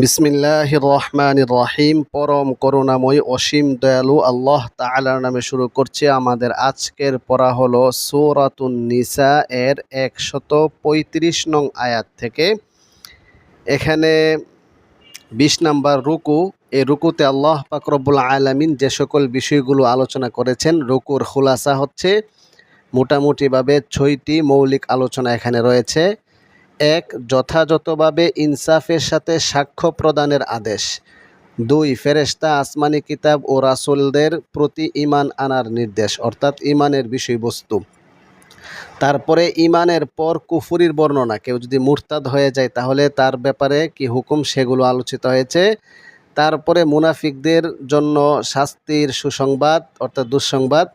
বিসমিল্লাহ রহমান রহিম পরম করুণাময়, অসীম দয়ালু আল্লাহ তাআলার নামে শুরু করছে আমাদের আজকের পড়া হলো সূরাতুন নিসা এর একশত পঁয়ত্রিশ নং আয়াত থেকে। এখানে বিশ নাম্বার রুকু এই রুকুতে আল্লাহ পাকরবুল আলামিন যে সকল বিষয়গুলো আলোচনা করেছেন, রুকুর খুলাসা হচ্ছে মোটামুটিভাবে ছয়টি মৌলিক আলোচনা এখানে রয়েছে। এক, যথাযথভাবে ইনসাফের সাথে সাক্ষ্য প্রদানের আদেশ। দুই, ফেরেশতা আসমানি কিতাব ও রাসূলদের প্রতি ঈমান আনার নির্দেশ, অর্থাৎ ঈমানের বিষয়বস্তু। তারপরে ঈমানের পর কুফুরির বর্ণনা, কেউ যদি মুরতাদ হয়ে যায় তাহলে তার ব্যাপারে কি হুকুম, সেগুলো আলোচিত হয়েছে। তারপরে মুনাফিকদের জন্য শাস্তির সুসংবাদ, অর্থাৎ দুঃসংবাদ।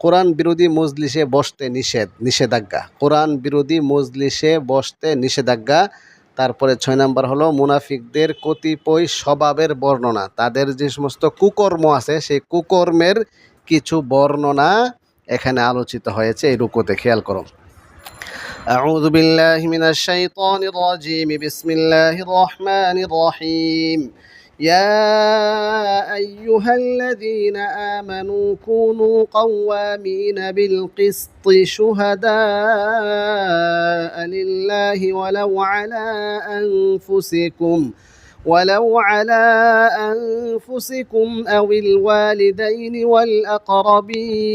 কোরআন বিরোধী মজলিসে বসতে নিষেধ নিষেধাজ্ঞা কোরআন বিরোধী মজলিসে বসতে নিষেধাজ্ঞা তারপরে ছয় নম্বর হলো মুনাফিকদের কতিপয় স্বভাবের বর্ণনা তাদের যে সমস্ত কুকর্ম আছে সেই কুকর্মের কিছু বর্ণনা এখানে আলোচিত হয়েছে এই রুকুতে খেয়াল করো أعوذ بالله من الشيطان الرجيم بسم الله الرحمن الرحيم يا أيها الذين آمنوا كونوا قوامين بالقسط شهداء لله ولو على أنفسكم ولو على أنفسكم أو الوالدين والأقربين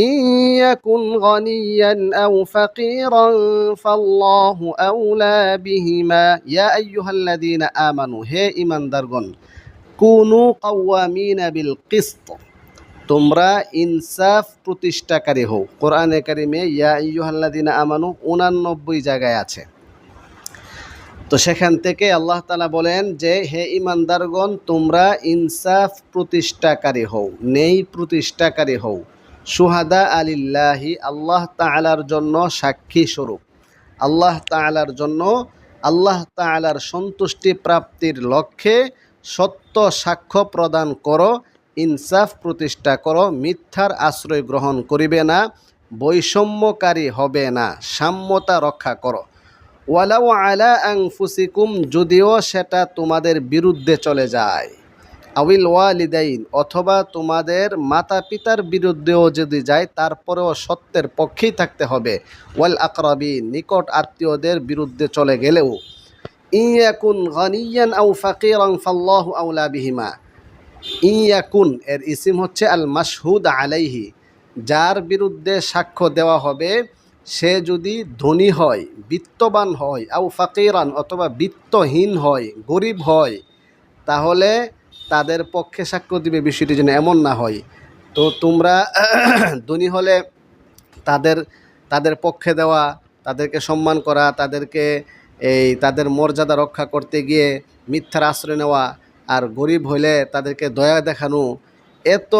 إن يكن غنيا أو فقيرا فالله أولى بهما يا أيها الذين آمنوا هي إيمان درغن كونوا قوامين بالقسط তোমরা ইনসাফ প্রতিষ্ঠাকারী হও কোরআনে কারিমে ইয়া ইয়ুহাল্লাদিনা আমানু উনানব্বই জায়গায় আছে তো সেখান থেকে আল্লাহ তালা বলেন যে হে ইমানদারগণ তোমরা ইনসাফ প্রতিষ্ঠাকারী হও নেই প্রতিষ্ঠাকারী হও সুহাদা আলিল্লাহি, আল্লাহ তালার জন্য সাক্ষী স্বরূপ। আল্লাহ তালার জন্য, আল্লাহ তালার সন্তুষ্টি প্রাপ্তির লক্ষ্যে সত্য সাক্ষ্য প্রদান করো, ইনসাফ প্রতিষ্ঠা করো, মিথ্যার আশ্রয় গ্রহণ করিবে না, বৈষম্যকারী হবে না, সাম্যতা রক্ষা করো। ওয়ালাউ আলা আংফুসিকুম যদিও সেটা তোমাদের বিরুদ্ধে চলে যায়। আউিল ওয়ালিদাইন, অথবা তোমাদের মাতা পিতার বিরুদ্ধেও যদি যায়, তারপরেও সত্যের পক্ষেই থাকতে হবে। ওয়াল আকরাবি নিকট আত্মীয়দের বিরুদ্ধে চলে গেলেও। ইয়াকুন গানিয়ান আউ ফাকিরান ফাল্লাহু আউলা ইয়াকুন, এর ইসিম হচ্ছে আল মাসহুদ আলাইহি। যার বিরুদ্ধে সাক্ষ্য দেওয়া হবে, সে যদি ধনী হয়, বিত্তবান হয় আউ ফাকিরান অথবা বিত্তহীন হয়, গরিব হয়, তাহলে তাদের পক্ষে সাক্ষ্য দিবে বিষয়টি যেন এমন না হয়। তো তোমরা ধনী হলে তাদের তাদের পক্ষে দেওয়া, তাদেরকে সম্মান করা, তাদেরকে এই তাদের মর্যাদা রক্ষা করতে গিয়ে মিথ্যার আশ্রয় নেওয়া আর গরিব হইলে তাদেরকে দয়া দেখানো, এত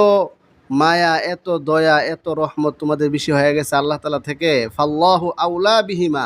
মায়া, এত দয়া, এত রহমত তোমাদের বেশি হয়ে গেছে আল্লাহ তালা থেকে। ফাল্লাহু আউলা বিহিমা।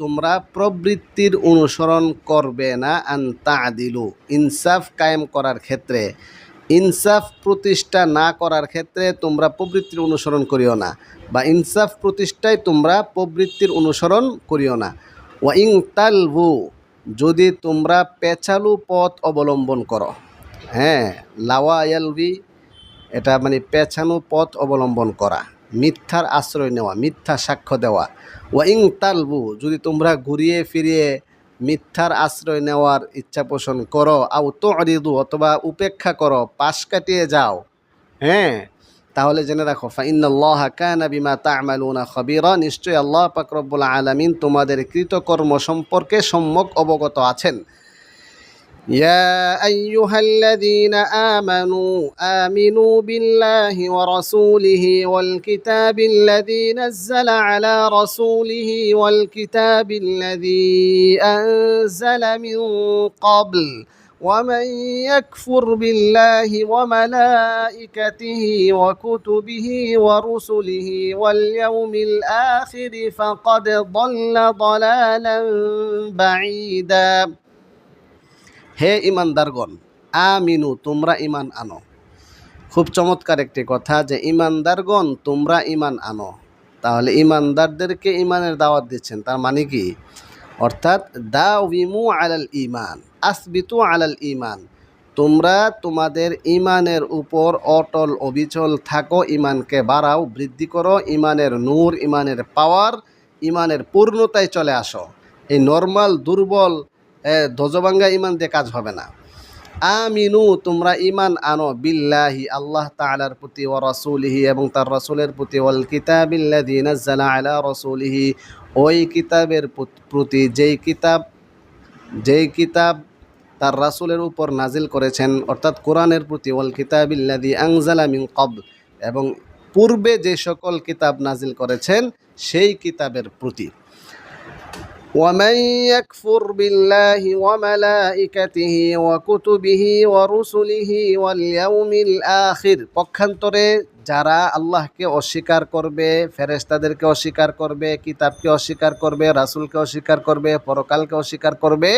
তোমরা প্রবৃত্তির অনুসরণ করবে না, আন তাদিলু, ইনসাফ কায়েম করার ক্ষেত্রে। ইনসাফ প্রতিষ্ঠা না করার ক্ষেত্রে তোমরা প্রবৃত্তির অনুসরণ করিও না, বা ইনসাফ প্রতিষ্ঠায় তোমরা প্রবৃত্তির অনুসরণ করিও না। ওয়া ইং তালবু যদি তোমরা পেছালু পথ অবলম্বন করো। হ্যাঁ লাওয়া ইয়ালবি এটা মানে পেছানো পথ অবলম্বন করা। মিথ্যার আশ্রয় নেওয়া, মিথ্যা সাক্ষ্য দেওয়া। ওয়াইং তালবু, যদি তোমরা ঘুরিয়ে ফিরিয়ে মিথ্যার আশ্রয় নেওয়ার ইচ্ছা পোষণ করো আউ তো অরিদু অথবা উপেক্ষা করো, পাশ কাটিয়ে যাও হ্যাঁ তাহলে জেনে রাখো ফাইনাল্লাহ কানা বিমা তা'মালুনা খাবীরা, নিশ্চয়ই আল্লাহ পাক রব্বুল আলামিন তোমাদের কৃতকর্ম সম্পর্কে সম্যক অবগত আছেন। يا أيها الذين آمنوا آمنوا بالله ورسوله والكتاب الذي نزل على رسوله والكتاب الذي أنزل من قبل ومن يكفر بالله وملائكته وكتبه ورسله واليوم الآخر فقد ضل ضلالا بعيدا. হে ইমানদারগণ, আমিনু, তোমরা ইমান আনো। খুব চমৎকার একটি কথা যে, ইমানদারগণ, তোমরা ইমান আনো। তাহলে ইমানদারদেরকে ইমানের দাওয়াত দিচ্ছেন, তার মানে কি? অর্থাৎ দাউমু আলাল ইমান আসবিতু আলাল ইমান তোমরা তোমাদের ইমানের উপর অটল অবিচল থাকো ইমানকে বাড়াও, বৃদ্ধি করো ইমানের নূর ইমানের পাওয়ার ইমানের পূর্ণতায় চলে আসো। এই নর্মাল, দুর্বল ধ্বজভাঙ্গা ইমান দিয়ে কাজ হবে না। আমিনু, তোমরা ইমান আনো বিল্লাহি, আল্লাহ তাআলার প্রতি ও রসুলিহি এবং তার রসুলের প্রতি, ওয়াল কিতাবিল্লাযী নাযালা আলা রসুলিহি। ওই কিতাবের প্রতি যেই কিতাব যেই কিতাব তার রাসূলের উপর নাজিল করেছেন, অর্থাৎ কোরআনের প্রতি, ওয়াল কিতাবিল্লাযী আনজালা মিন ক্বাবল, এবং পূর্বে যে সকল কিতাব নাজিল করেছেন, সেই কিতাবের প্রতি। ومن يكفر بالله وملائكته وكتبه ورسله واليوم الآخر পক্ষান্তরে যারা আল্লাহকে অস্বীকার করবে ফেরেশতাদেরকে অস্বীকার করবে কিতাবকে অস্বীকার করবে রাসূলকে অস্বীকার করবে পরকালকে অস্বীকার করবে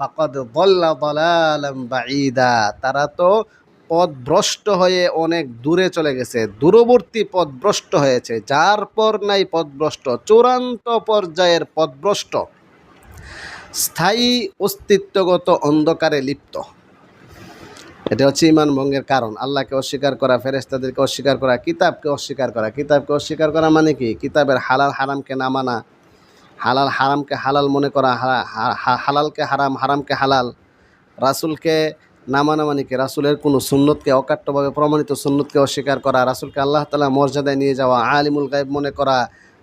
ফাকাদ দল্লা দলালাম বাঈদা তারা তো পথভ্রষ্ট হয়ে অনেক দূরে চলে গেছে দূরবর্তী পথভ্রষ্ট হয়েছে যার পর নাই পথভ্রষ্ট চূড়ান্ত পর্যায়ের পথভ্রষ্ট স্থায়ী অস্তিত্বগত অন্ধকারে লিপ্ত। এটা হচ্ছে ইমান ভঙ্গের কারণ। আল্লাহকে অস্বীকার করা ফেরেস্তাদেরকে অস্বীকার করা, কিতাবকে অস্বীকার করা। কিতাবকে অস্বীকার করা মানে কি? কিতাবের হালাল হারামকে না মানা। হালাল হারামকে হালাল মনে করা হালালকে হারাম, হারামকে হালাল। রাসূলকে না মানা কি? রাসূলের কোনো সুন্নতকে অকাট্যভাবে প্রমাণিত সুন্নতকে অস্বীকার করা, রাসূলকে আল্লাহ তালা মর্যাদায় নিয়ে যাওয়া, আলিমুল গায়েব মনে করা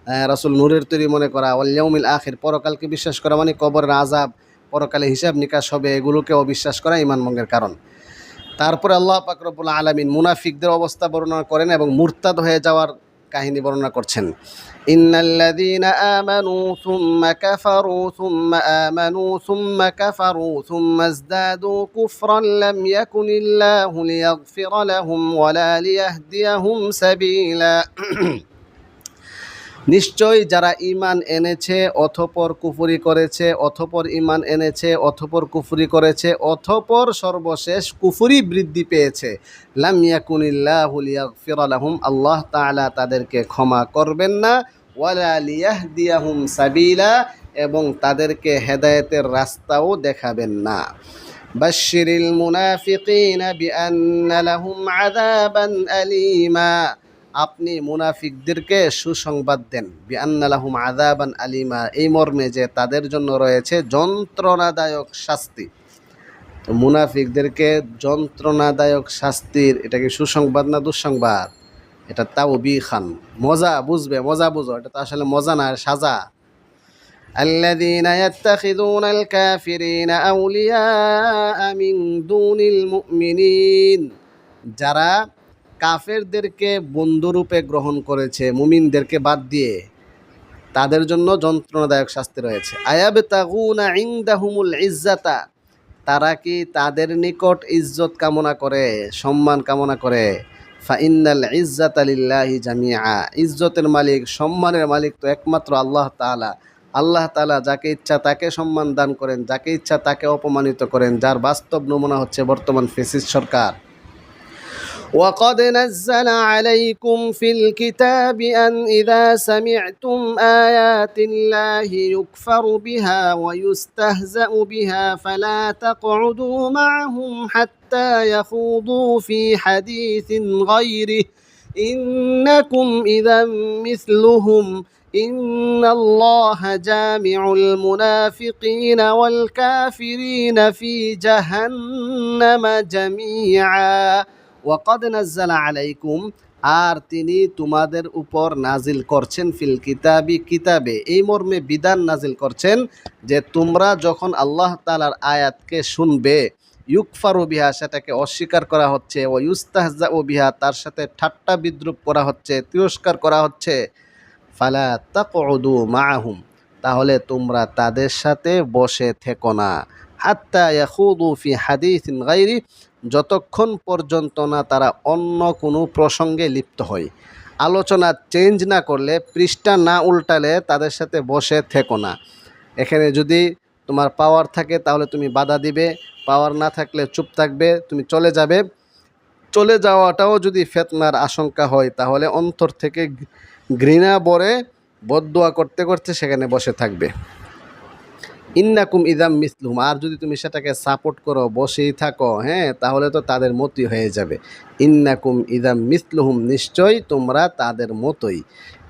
রাসূল নূরের তৈরি মনে করা ওয়াল্লাউমিল আখির পরকালকে বিশ্বাস করা মানে কবর আজাব পরকালে হিসাব নিকাশ হবে এগুলোকে অবিশ্বাস করা ইমান ভঙ্গের কারণ। তারপরে আল্লাহ পাক রব্বুল আলামিন মুনাফিকদের অবস্থা বর্ণনা করেন এবং মুরতাদ হয়ে যাওয়ার কাহিনী বর্ণনা করছেন। ইন্নাল্লাযীনা সাবিলা। নিশ্চয় যারা ইমান এনেছে, অথপর কুফুরি করেছে, অথপর ইমান এনেছে, অথপর কুফুরি করেছে, অথপর সর্বশেষ কুফুরি বৃদ্ধি পেয়েছে, লাম ইয়াকুনিল্লাহু লিয়াগফিরা লাহুম, আল্লাহ তাআলা তাদেরকে ক্ষমা করবেন না, ওয়ালা লিয়াহদিয়াহুম সাবিলা, এবং তাদেরকে হেদায়েতের রাস্তাও দেখাবেন না। বাশশিরিল মুনাফিকিনা বিআন্না লাহুম আযাবান আলীমা। আপনি মুনাফিকদেরকে সুসংবাদ দেন বিআন্নালাহুম আযাবান আলিমা এই মর্মে যে তাদের জন্য রয়েছে যন্ত্রণাদায়ক শাস্তি তো মুনাফিকদেরকে যন্ত্রণাদায়ক শাস্তির এটা কি সুসংবাদ না দুঃসংবাদ এটা তাও বি খান মজা বুঝবে মজা বুঝো এটা তো আসলে মজা না সাজা الذين يتخذون الكافرين أولياء من دون المؤمنين যারা কাফেরদেরকে বন্ধুরূপে গ্রহণ করেছে, মুমিনদেরকে বাদ দিয়ে। তাদের জন্য যন্ত্রণাদায়ক শাস্তি রয়েছে। আয়াব তাগুনা ইন্দাহুমুল ইজ্জাতা, তারা কি তাদের নিকট ইজ্জত কামনা করে, সম্মান কামনা করে? ফাইন্নাল ইজ্জাত আলিল্লাহি জামিয়া ইজ্জতের মালিক, সম্মানের মালিক তো একমাত্র আল্লাহ তাআলা। আল্লাহ তাআলা যাকে ইচ্ছা তাকে সম্মান দান করেন, যাকে ইচ্ছা তাকে অপমানিত করেন, যার বাস্তব নমুনা হচ্ছে বর্তমান ফেসিস সরকার। وقد نزل عليكم في الكتاب أن إذا سمعتم آيات الله يكفر بها ويستهزأ بها فلا تقعدوا معهم حتى يخوضوا في حديث غيره. إنكم إذا مثلهم. إن الله جامع المنافقين والكافرين في جهنم جميعا. ওয়াকদ নাজ্জালা আলাইকুম, আর তিনি তোমাদের উপর নাজিল করছেন ফিল কিতাবি কিতাবে। এই মর্মে বিধান নাজিল করছেন যে তোমরা যখন আল্লাহ তালার আয়াতকে শুনবে, ইউকফারু বিহা, সেটাকে অস্বীকার করা হচ্ছে ও ইউস্তাহজা ও বিহা, তার সাথে ঠাট্টা বিদ্রুপ করা হচ্ছে, তিরস্কার করা হচ্ছে, ফালা তাকউদু মাআহুম, তাহলে তোমরা তাদের সাথে বসে থেকো না। হাত্তা ইয়াখুদু ফি হাদিসিন গাইরি যতক্ষণ পর্যন্ত না তারা অন্য কোনো প্রসঙ্গে লিপ্ত হয়। আলোচনা চেঞ্জ না করলে, পৃষ্ঠা না উল্টালে তাদের সাথে বসে থেকো না। এখানে যদি তোমার পাওয়ার থাকে, তাহলে তুমি বাধা দিবে। পাওয়ার না থাকলে চুপ থাকবে, তুমি চলে যাবে। চলে যাওয়াটাও যদি ফেতনার আশঙ্কা হয়, তাহলে অন্তর থেকে ঘৃণা বরে বদদোয়া করতে করতে সেখানে বসে থাকবে। ইন্নাকুম ইদাম মিসলুম আর যদি তুমি সেটাকে সাপোর্ট করো বসেই থাকো হ্যাঁ তাহলে তো তাদের মতই হয়ে যাবে ইন্নাকুম ইদাম মিসলুহুম নিশ্চয়ই তোমরা তাদের মতোই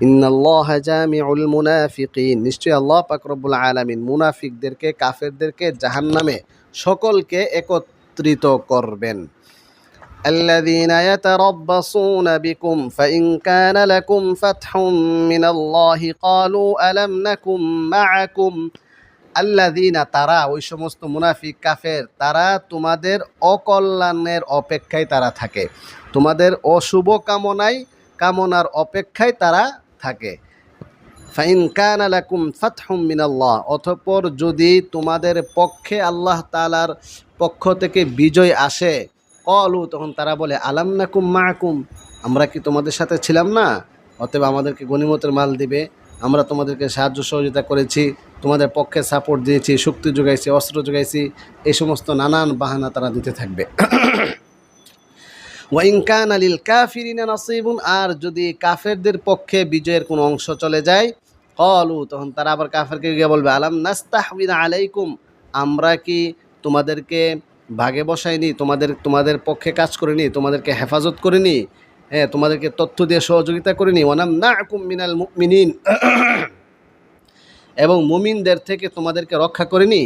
ইন্নাল্লাহ জামিউল মুনাফিকিন নিশ্চয়ই আল্লাহ পাক রব্বুল আলামিন মুনাফিকদেরকে কাফেরদেরকে জাহান্নামে সকলকে একত্রিত করবেন الذين يتربصون بكم فإن كان لكم فتح من الله قالوا ألم نكن معكم আল্লাদিনা তারা, ওই সমস্ত মুনাফিক, কাফের, তারা তোমাদের অকল্যাণের অপেক্ষায় তারা থাকে। তোমাদের অশুভ কামনায়, কামনার অপেক্ষায় তারা থাকে। ফাইন কান আলাকুম ফাতহুম মিনাল্লাহ, অতঃপর যদি তোমাদের পক্ষে আল্লাহ তালার পক্ষ থেকে বিজয় আসে কলু তখন তারা বলে, আলাম নাকুম মাকুম, আমরা কি তোমাদের সাথে ছিলাম না? অতএব আমাদেরকে গণিমতের মাল দিবে, আমরা তোমাদেরকে সাহায্য সহযোগিতা করেছি। তোমাদের পক্ষে সাপোর্ট দিয়েছি, শক্তি যোগাইছি, অস্ত্র যোগাইছি, এই সমস্ত নানান বাহানা তারা দিতে থাকবে। ওয়াইনকান আলিল কাফিরিনা নাসিবুন, আর যদি কাফেরদের পক্ষে বিজয়ের কোনো অংশ চলে যায় কলু তখন তারা আবার কাফেরকে গিয়ে বলবে, আলাম নাস্তাহবিনা আলাইকুম, আমরা কি তোমাদেরকে ভাগে বসাইনি, তোমাদের তোমাদের পক্ষে কাজ করিনি, তোমাদেরকে হেফাজত করিনি? হ্যাঁ তোমাদেরকে তথ্য দিয়ে সহযোগিতা করিনি? ওয়ানাম না মিনাল মুমিনিন। এবং মুমিনদের থেকে তোমাদেরকে রক্ষা করিনি।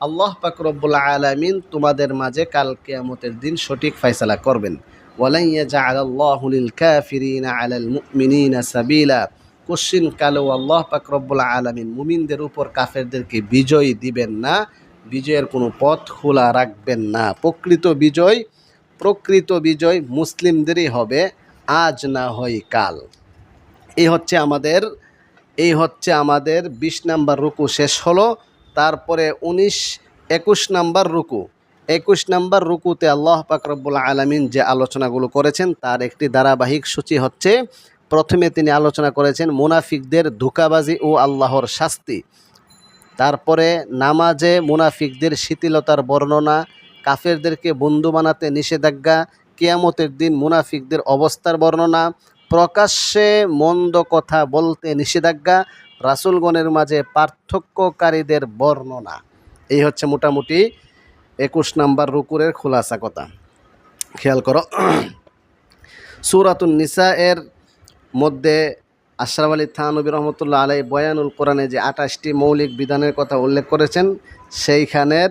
আল্লাহ পাক রব্বুল আলামিন তোমাদের মাঝে কাল কিয়ামতের দিন সঠিক ফয়সালা করবেন। লিল কাফিরিনা আলাল সাবিলা। আল্লাহ পাক রব্বুল আলামিন মুমিনদের উপর কাফেরদেরকে বিজয় দিবেন না, বিজয়ের কোনো পথ খোলা রাখবেন না। প্রকৃত বিজয় প্রকৃত বিজয় মুসলিমদেরই হবে, আজ না হয় কাল। এই হচ্ছে আমাদের, এই হচ্ছে আমাদের বিশ নাম্বার রুকু শেষ হলো, তারপরে উনিশ, একুশ নাম্বার রুকু। একুশ নাম্বার রুকুতে আল্লাহ পাক রব্বুল আলমিন যে আলোচনাগুলো করেছেন, তার একটি ধারাবাহিক সূচি হচ্ছে, প্রথমে তিনি আলোচনা করেছেন মুনাফিকদের ধোকাবাজি ও আল্লাহর শাস্তি। তারপরে নামাজে মুনাফিকদের শিথিলতার বর্ণনা কাফেরদেরকে বন্ধু বানাতে নিষেধাজ্ঞা, কেয়ামতের দিন মুনাফিকদের অবস্থার বর্ণনা, প্রকাশ্যে মন্দ কথা বলতে নিষেধাজ্ঞা, রাসুলগণের মাঝে পার্থক্যকারীদের বর্ণনা। এই হচ্ছে মোটামুটি একুশ নাম্বার রুকুরের খোলাসা কথা। খেয়াল করো, সুরাতুন নিসা এর মধ্যে আশরাফ আলী থানবী রহমতুল্লাহ আলাই বয়ানুল কোরআনে যে আঠাশটি মৌলিক বিধানের কথা উল্লেখ করেছেন, সেইখানের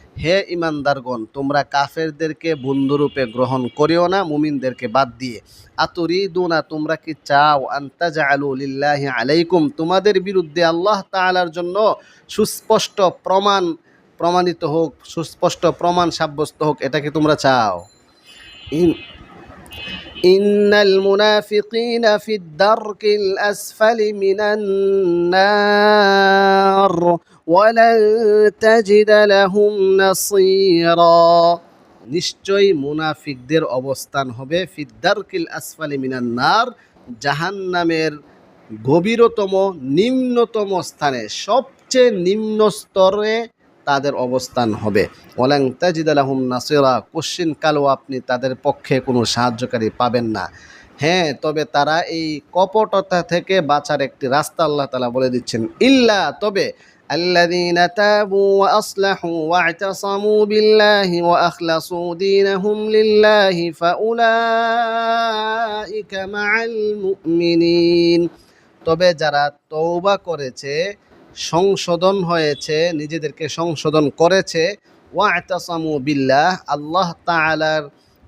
হে ইমানদারগণ তোমরা কাফেরদেরকে বন্ধুরূপে গ্রহণ করিও না মুমিনদেরকে বাদ দিয়ে আতুরি দুনা তোমরা কি চাও আন্তাজা আলু লিল্লাহি আলাইকুম তোমাদের বিরুদ্ধে আল্লাহ তাআলার জন্য সুস্পষ্ট প্রমাণ প্রমাণিত হোক সুস্পষ্ট প্রমাণ সাব্যস্ত হোক এটা কি তোমরা চাও ইন إن المنافقين في الدرك الأسفل من النار ولن تجد لهم نصيرا নিশ্চয়ই মুনাফিকদের অবস্থান হবে ফিদ্দারকিল আসফালি মিনান নার জাহান্নামের গভীরতম নিম্নতম স্থানে সবচেয়ে নিম্ন স্তরে তাদের অবস্থান হবে ওলাং তাজিদ আলহম নাসিরা কোশ্চিন কালো আপনি তাদের পক্ষে কোনো সাহায্যকারী পাবেন না হ্যাঁ তবে তারা এই কপটতা থেকে বাঁচার একটি রাস্তা আল্লাহ তালা বলে দিচ্ছেন ইল্লা তবে الذين تابوا وأصلحوا واعتصموا بالله وأخلصوا دينهم لله فأولئك مع المؤمنين তবে যারা তৌবা করেছে সংশোধন হয়েছে নিজেদেরকে সংশোধন করেছে ওয়াতাসামু বিল্লাহ আল্লাহ তাআলার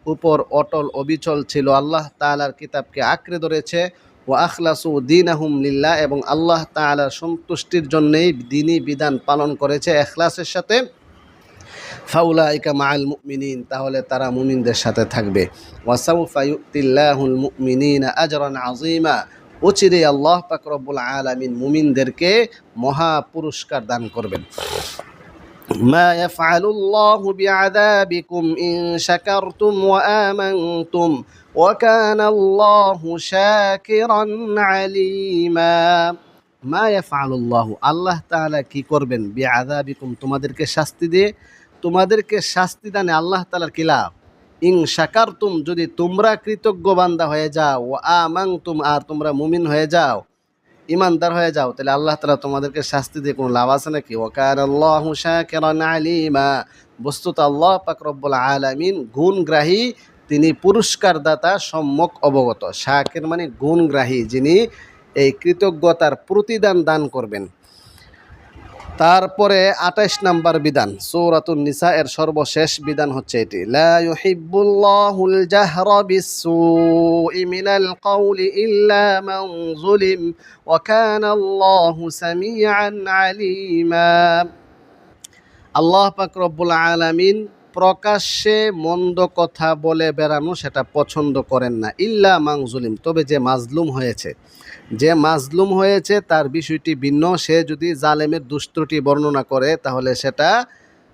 উপর অটল অবিচল ছিল আল্লাহ তাআলার কিতাবকে আঁকড়ে ধরেছে ও আখলাসু দিন আহম লিল্লাহ এবং আল্লাহ তাআলার সন্তুষ্টির জন্যেই দিনী বিধান পালন করেছে এখলাসের সাথে ফাউলাইকা মাআল মুমিনিন তাহলে তারা মুমিনদের সাথে থাকবে ওয়াসাউফা ইউতিল্লাহুল মুমিনিনা আজরান আযীমা অচিরে আল্লাহ পাক রব্বুল আলামিন মুমিনদেরকে মহা পুরস্কার দান করবেন ما يفعل الله بعذابكم إن شكرتم وآمنتم وكان الله شاكرا عليما মা ইয়াফআলুল্লাহ আল্লাহ তাআলা কি করবেন বিআযাবিকুম তোমাদেরকে শাস্তি দিয়ে তোমাদেরকে শাস্তি দানে আল্লাহ তাআলার কি লাভ ইন শাকারতুম যদি তোমরা কৃতজ্ঞ বান্দা হয়ে যাও ও আমাংতুম আর তোমরা মুমিন হয়ে যাও ইমানদার হয়ে যাও তাহলে আল্লাহ তাআলা তোমাদেরকে শাস্তি দিয়ে কোনো লাভ আছে নাকি ওয়াকার আল্লাহু শাকিরান আলিমা বস্তুত আল্লাহ পাক রব্বুল আলামিন গুণগ্রাহী তিনি পুরস্কার দাতা সম্যক অবগত। শাকের মানে গুণগ্রাহী, যিনি এই কৃতজ্ঞতার প্রতিদান দান করবেন। তারপরে আঠাইশ নাম্বার বিধান, সৌরাতুন নিসা এর সর্বশেষ বিধান হচ্ছে এটি আলিমা। আল্লাহ পাক রব্বুল আলামিন প্রকাশ্যে মন্দ কথা বলে বেড়ানো সেটা পছন্দ করেন না। ইল্লা মাংজুলিম তবে যে মাজলুম হয়েছে, যে মাজলুম হয়েছে তার বিষয়টি ভিন্ন। সে যদি জালেমের দুষ্টটি বর্ণনা করে, তাহলে সেটা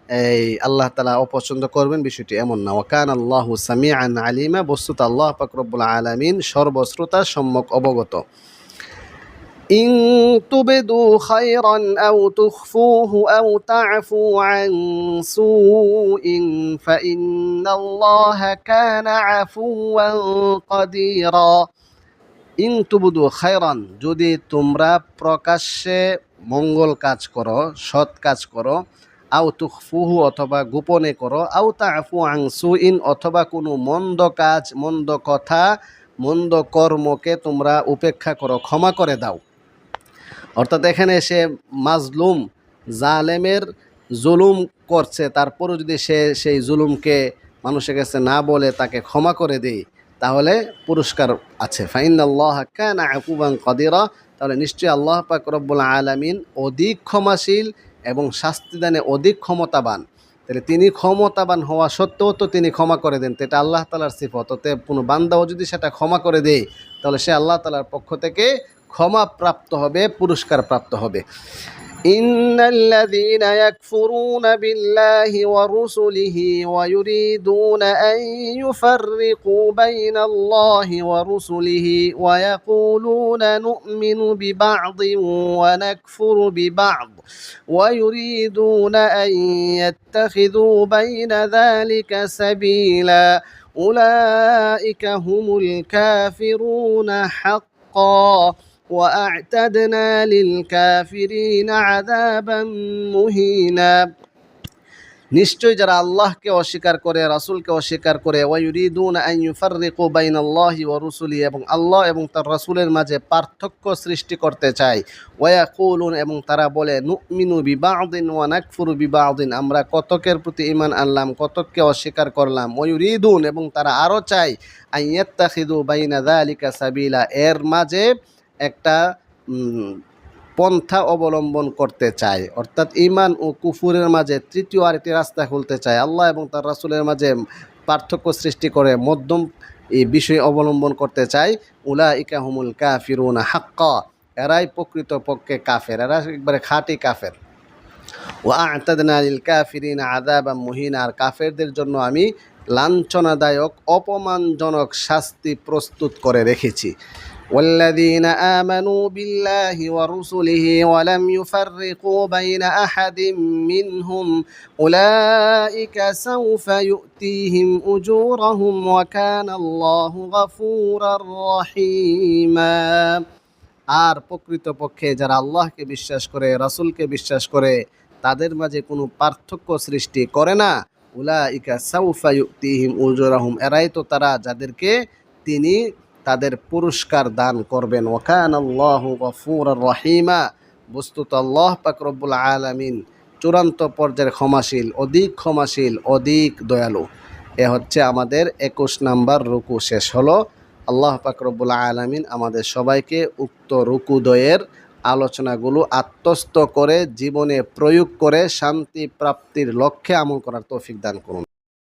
এই আল্লাহ তালা অপছন্দ করবেন, বিষয়টি এমন না। ওকান আল্লাহ সামিআন আলিমা, বস্তুত আল্লাহ পাকরবুল আলমিন সর্বশ্রোতা সম্যক অবগত। إن تبدوا خيرا أو تخفوه أو تعفوا عن سوء فإن الله كان عفوا قديرا ইন তুবুদু খায়রান যদি তোমরা প্রকাশ্যে মঙ্গল কাজ করো সৎ কাজ করো আও তুখফুহু অথবা গোপনে করো আও তাফু আংসু ইন অথবা কোনো মন্দ কাজ মন্দ কথা মন্দ কর্মকে তোমরা উপেক্ষা করো ক্ষমা করে দাও অর্থাৎ এখানে সে মাজলুম জালেমের জুলুম করছে, তারপরও যদি সে সেই জুলুমকে মানুষের কাছে না বলে তাকে ক্ষমা করে দেয় তাহলে পুরস্কার আছে। ফাইন আল্লাহ কানা আকুবান কদিরা, তাহলে নিশ্চয়ই আল্লাহ পাক আলামিন অধিক ক্ষমাশীল এবং শাস্তিদানে অধিক ক্ষমতাবান। তাহলে তিনি ক্ষমতাবান হওয়া সত্ত্বেও তো তিনি ক্ষমা করে দেন, তো এটা আল্লাহ তালার সিফত। অতএব কোনো বান্দাও যদি সেটা ক্ষমা করে দেয়, তাহলে সে আল্লাহ তালার পক্ষ থেকে ক্ষমা প্রাপ্ত হবে পুরস্কার প্রাপ্ত হবে إن الذين يكفرون بالله ورسله ويريدون أن يفرقوا بين الله ورسله ويقولون نؤمن ببعض ونكفر ببعض ويريدون أن يتخذوا بين ذلك سبيلا أولئك هم الكافرون حقا وأعتدنا للكافرين عذابا مهينا নিশ্চয় যারা আল্লাহকে অস্বীকার করে রাসূলকে অস্বীকার করে ওয়ায়ুরিদুন আন ইউফাররিকু বাইনাল্লাহি ওয়া রুসুলি এবং আল্লাহ এবং তার রাসূলের মাঝে পার্থক্য সৃষ্টি করতে চায় ওয়ায়াকুলুন এবং তারা বলে নুমিনু বিবাউদিন ওয়া নাকফুরু বিবাউদিন আমরা কতকের প্রতি ঈমান আনলাম কতককে অস্বীকার করলাম ওয়ায়ুরিদুন এবং তারা আরও চায় আন ইয়াত্তাখিদু বাইনা যালিকা সাবিলা এর মাঝে একটা পন্থা অবলম্বন করতে চায়। অর্থাৎ ইমান ও কুফুরের মাঝে তৃতীয় আরেকটি রাস্তা খুলতে চায়। আল্লাহ এবং তার রাসূলের মাঝে পার্থক্য সৃষ্টি করে মধ্যম এই বিষয় অবলম্বন করতে চায়। উলা ইকাহুমুল কাফিরুনা হাক্কা। এরাই প্রকৃত পক্ষে কাফের। এরা একবারে খাঁটি কাফের। ও আতাদনা লিল কাফিরিন আযাবা মুহিন। আর কাফেরদের জন্য আমি লাঞ্ছনাদায়ক, অপমানজনক শাস্তি প্রস্তুত করে রেখেছি। والذين آمنوا بالله ورسله ولم يفرقوا بين أحد منهم أولئك سوف يؤتيهم أجورهم وكان الله غفورا رحيما আর প্রকৃতপক্ষে যারা আল্লাহকে বিশ্বাস করে রাসূলকে বিশ্বাস করে তাদের মাঝে কোনো পার্থক্য সৃষ্টি করে না উলা ইকা সাউফা ইউতিহিম উজুরাহুম এরাই তো তারা যাদেরকে তিনি তাদের পুরস্কার দান করবেন। ওকান আল্লাহ গফুর রহিমা। বস্তুত আল্লাহ পাক রব্বুল আলামিন চূড়ান্ত পর্যায়ের ক্ষমাশীল, অধিক ক্ষমাশীল, অধিক দয়ালু। এ হচ্ছে আমাদের একুশ নাম্বার রুকু শেষ হলো। আল্লাহ পাকরবুল আলমিন আমাদের সবাইকে উক্ত রুকুদয়ের আলোচনাগুলো আত্মস্থ করে, জীবনে প্রয়োগ করে শান্তি প্রাপ্তির লক্ষ্যে আমল করার তৌফিক দান করুন।